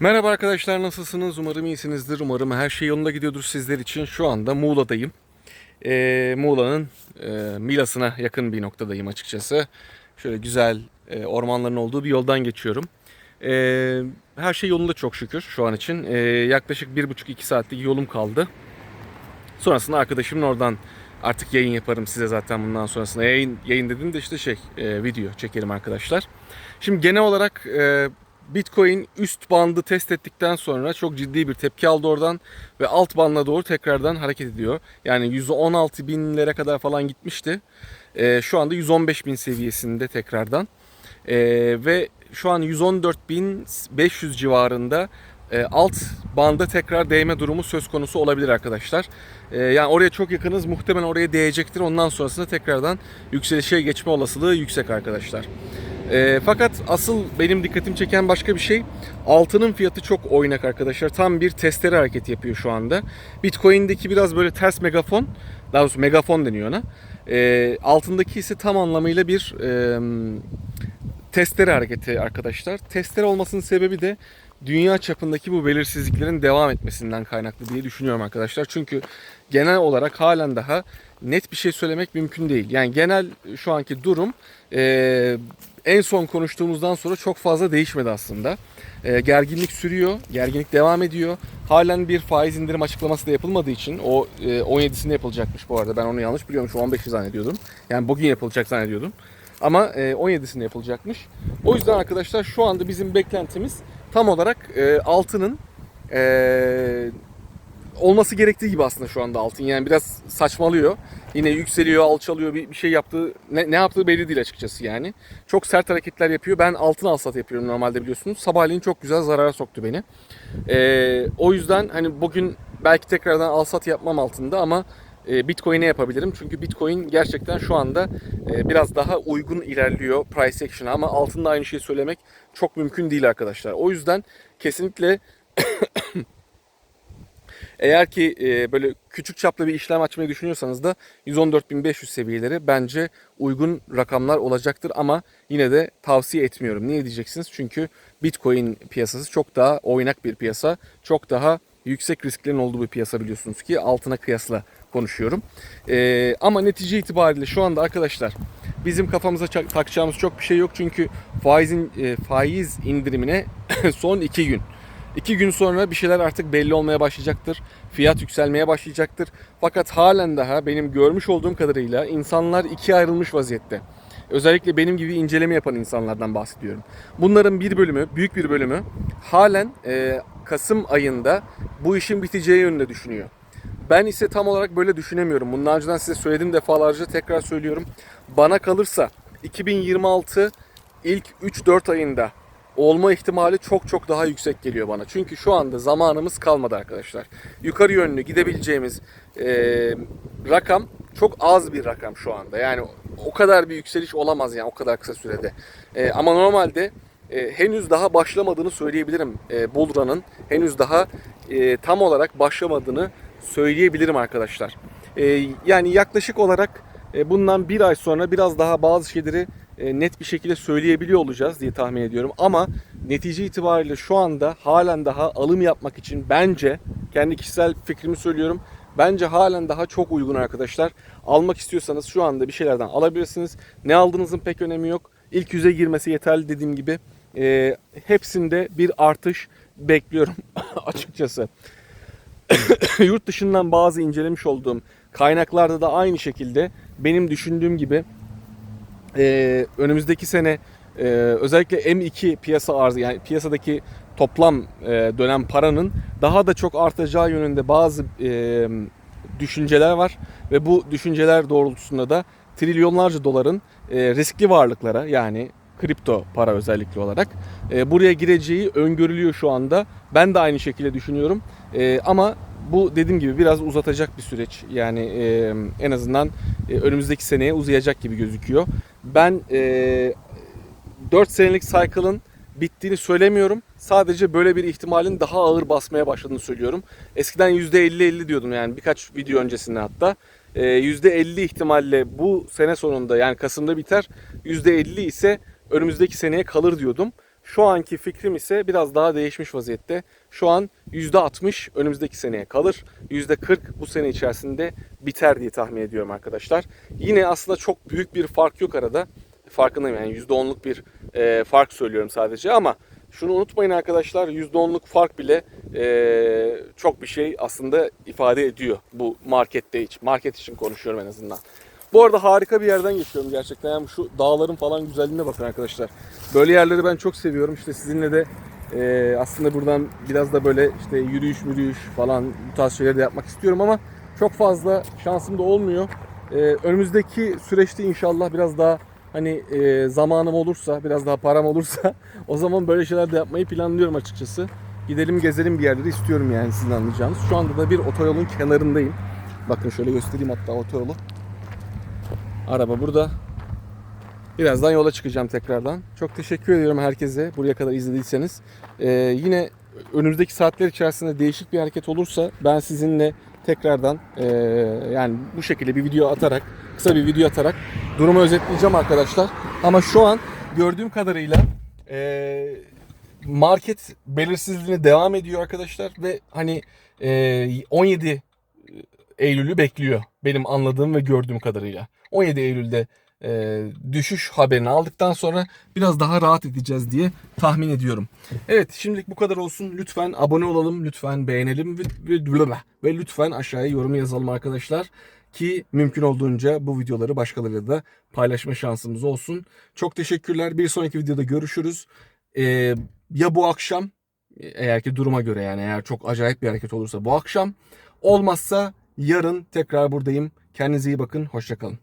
Merhaba arkadaşlar nasılsınız? Umarım iyisinizdir. Umarım her şey yolunda gidiyordur sizler için. Şu anda Muğla'dayım. Ee, Muğla'nın e, Milas'ına yakın bir noktadayım açıkçası. Şöyle güzel e, ormanların olduğu bir yoldan geçiyorum. Ee, her şey yolunda çok şükür şu an için. Ee, yaklaşık 1,5-2 saatlik yolum kaldı. Sonrasında arkadaşımın oradan artık yayın yaparım size zaten bundan sonrasında. Yayın, yayın dediğim de işte şey e, video çekerim arkadaşlar. Şimdi genel olarak e, Bitcoin üst bandı test ettikten sonra çok ciddi bir tepki aldı oradan ve alt bandına doğru tekrardan hareket ediyor. Yani 116 binlere kadar falan gitmişti. E, şu anda 115 bin seviyesinde tekrardan. E, ve şu an 114.500 civarında e, alt banda tekrar değme durumu söz konusu olabilir arkadaşlar. E, yani oraya çok yakınız muhtemelen oraya değecektir. Ondan sonrasında tekrardan yükselişe geçme olasılığı yüksek arkadaşlar. E, fakat asıl benim dikkatimi çeken başka bir şey altının fiyatı çok oynak arkadaşlar. Tam bir testere hareket yapıyor şu anda. Bitcoin'deki biraz böyle ters megafon daha doğrusu megafon deniyor ona. E, altındaki ise tam anlamıyla bir e, testere hareketi arkadaşlar. Testere olmasının sebebi de dünya çapındaki bu belirsizliklerin devam etmesinden kaynaklı diye düşünüyorum arkadaşlar. Çünkü genel olarak halen daha net bir şey söylemek mümkün değil. Yani genel şu anki durum e, en son konuştuğumuzdan sonra çok fazla değişmedi aslında. E, gerginlik sürüyor, gerginlik devam ediyor. Halen bir faiz indirim açıklaması da yapılmadığı için o e, 17'sinde yapılacakmış bu arada. Ben onu yanlış biliyormuşum 15'i zannediyordum. Yani bugün yapılacak zannediyordum. Ama e, 17'sinde yapılacakmış. O yüzden arkadaşlar şu anda bizim beklentimiz tam olarak e, altının e, olması gerektiği gibi aslında şu anda altın. Yani biraz saçmalıyor. Yine yükseliyor, alçalıyor, bir, bir şey yaptığı, ne, ne yaptığı belli değil açıkçası yani. Çok sert hareketler yapıyor. Ben altın alsat yapıyorum normalde biliyorsunuz. Sabahleyin çok güzel zarara soktu beni. E, o yüzden hani bugün belki tekrardan alsat yapmam altında ama Bitcoin'e yapabilirim. Çünkü Bitcoin gerçekten şu anda e, biraz daha uygun ilerliyor price action'a ama altında aynı şeyi söylemek çok mümkün değil arkadaşlar. O yüzden kesinlikle eğer ki e, böyle küçük çaplı bir işlem açmayı düşünüyorsanız da 114.500 seviyeleri bence uygun rakamlar olacaktır ama yine de tavsiye etmiyorum. Niye diyeceksiniz? Çünkü Bitcoin piyasası çok daha oynak bir piyasa. Çok daha yüksek risklerin olduğu bir piyasa biliyorsunuz ki altına kıyasla konuşuyorum. Ee, ama netice itibariyle şu anda arkadaşlar bizim kafamıza takacağımız çok bir şey yok çünkü faizin e, faiz indirimine son iki gün. İki gün sonra bir şeyler artık belli olmaya başlayacaktır. Fiyat yükselmeye başlayacaktır. Fakat halen daha benim görmüş olduğum kadarıyla insanlar ikiye ayrılmış vaziyette. Özellikle benim gibi inceleme yapan insanlardan bahsediyorum. Bunların bir bölümü, büyük bir bölümü halen e, Kasım ayında bu işin biteceği yönünde düşünüyor. Ben ise tam olarak böyle düşünemiyorum. Bundan önceden size söyledim defalarca tekrar söylüyorum. Bana kalırsa 2026 ilk 3-4 ayında olma ihtimali çok çok daha yüksek geliyor bana. Çünkü şu anda zamanımız kalmadı arkadaşlar. Yukarı yönlü gidebileceğimiz e, rakam çok az bir rakam şu anda. Yani o kadar bir yükseliş olamaz yani o kadar kısa sürede. E, ama normalde e, henüz daha başlamadığını söyleyebilirim e, Bull Run'ın. Henüz daha e, tam olarak başlamadığını söyleyebilirim arkadaşlar. E, yani yaklaşık olarak e, bundan bir ay sonra biraz daha bazı şeyleri e, net bir şekilde söyleyebiliyor olacağız diye tahmin ediyorum. Ama netice itibariyle şu anda halen daha alım yapmak için bence kendi kişisel fikrimi söylüyorum. Bence halen daha çok uygun arkadaşlar. Almak istiyorsanız şu anda bir şeylerden alabilirsiniz. Ne aldığınızın pek önemi yok. İlk yüze girmesi yeterli dediğim gibi. E, hepsinde bir artış bekliyorum açıkçası. Yurt dışından bazı incelemiş olduğum kaynaklarda da aynı şekilde benim düşündüğüm gibi e, önümüzdeki sene e, özellikle M2 piyasa arzı yani piyasadaki toplam e, dönem paranın daha da çok artacağı yönünde bazı e, düşünceler var ve bu düşünceler doğrultusunda da trilyonlarca doların e, riskli varlıklara yani kripto para özellikle olarak e, buraya gireceği öngörülüyor şu anda. Ben de aynı şekilde düşünüyorum. E, ama bu dediğim gibi biraz uzatacak bir süreç. Yani e, en azından e, önümüzdeki seneye uzayacak gibi gözüküyor. Ben e, 4 senelik cycle'ın bittiğini söylemiyorum. Sadece böyle bir ihtimalin daha ağır basmaya başladığını söylüyorum. Eskiden %50-50 diyordum yani birkaç video öncesinde hatta. E, %50 ihtimalle bu sene sonunda yani Kasım'da biter. %50 ise önümüzdeki seneye kalır diyordum. Şu anki fikrim ise biraz daha değişmiş vaziyette. Şu an %60 önümüzdeki seneye kalır. %40 bu sene içerisinde biter diye tahmin ediyorum arkadaşlar. Yine aslında çok büyük bir fark yok arada. Farkındayım yani %10'luk bir e, fark söylüyorum sadece ama şunu unutmayın arkadaşlar %10'luk fark bile e, çok bir şey aslında ifade ediyor bu markette için. Market için konuşuyorum en azından. Bu arada harika bir yerden geçiyorum gerçekten. Yani şu dağların falan güzelliğine bakın arkadaşlar. Böyle yerleri ben çok seviyorum. İşte sizinle de e, aslında buradan biraz da böyle işte yürüyüş yürüyüş falan bu tarz şeyleri de yapmak istiyorum ama çok fazla şansım da olmuyor. E, önümüzdeki süreçte inşallah biraz daha hani e, zamanım olursa, biraz daha param olursa o zaman böyle şeyler de yapmayı planlıyorum açıkçası. Gidelim gezelim bir yerleri istiyorum yani sizin anlayacağınız. Şu anda da bir otoyolun kenarındayım. Bakın şöyle göstereyim hatta otoyolu. Araba burada. Birazdan yola çıkacağım tekrardan. Çok teşekkür ediyorum herkese buraya kadar izlediyseniz. Ee, yine önümüzdeki saatler içerisinde değişik bir hareket olursa ben sizinle tekrardan e, yani bu şekilde bir video atarak kısa bir video atarak durumu özetleyeceğim arkadaşlar. Ama şu an gördüğüm kadarıyla e, market belirsizliğine devam ediyor arkadaşlar ve hani e, 17 Eylül'ü bekliyor benim anladığım ve gördüğüm kadarıyla. 17 Eylül'de e, düşüş haberini aldıktan sonra biraz daha rahat edeceğiz diye tahmin ediyorum. Evet şimdilik bu kadar olsun. Lütfen abone olalım, lütfen beğenelim ve, ve, ve lütfen aşağıya yorum yazalım arkadaşlar. Ki mümkün olduğunca bu videoları başkalarıyla da paylaşma şansımız olsun. Çok teşekkürler. Bir sonraki videoda görüşürüz. E, ya bu akşam eğer ki duruma göre yani eğer çok acayip bir hareket olursa bu akşam olmazsa yarın tekrar buradayım. Kendinize iyi bakın. Hoşçakalın.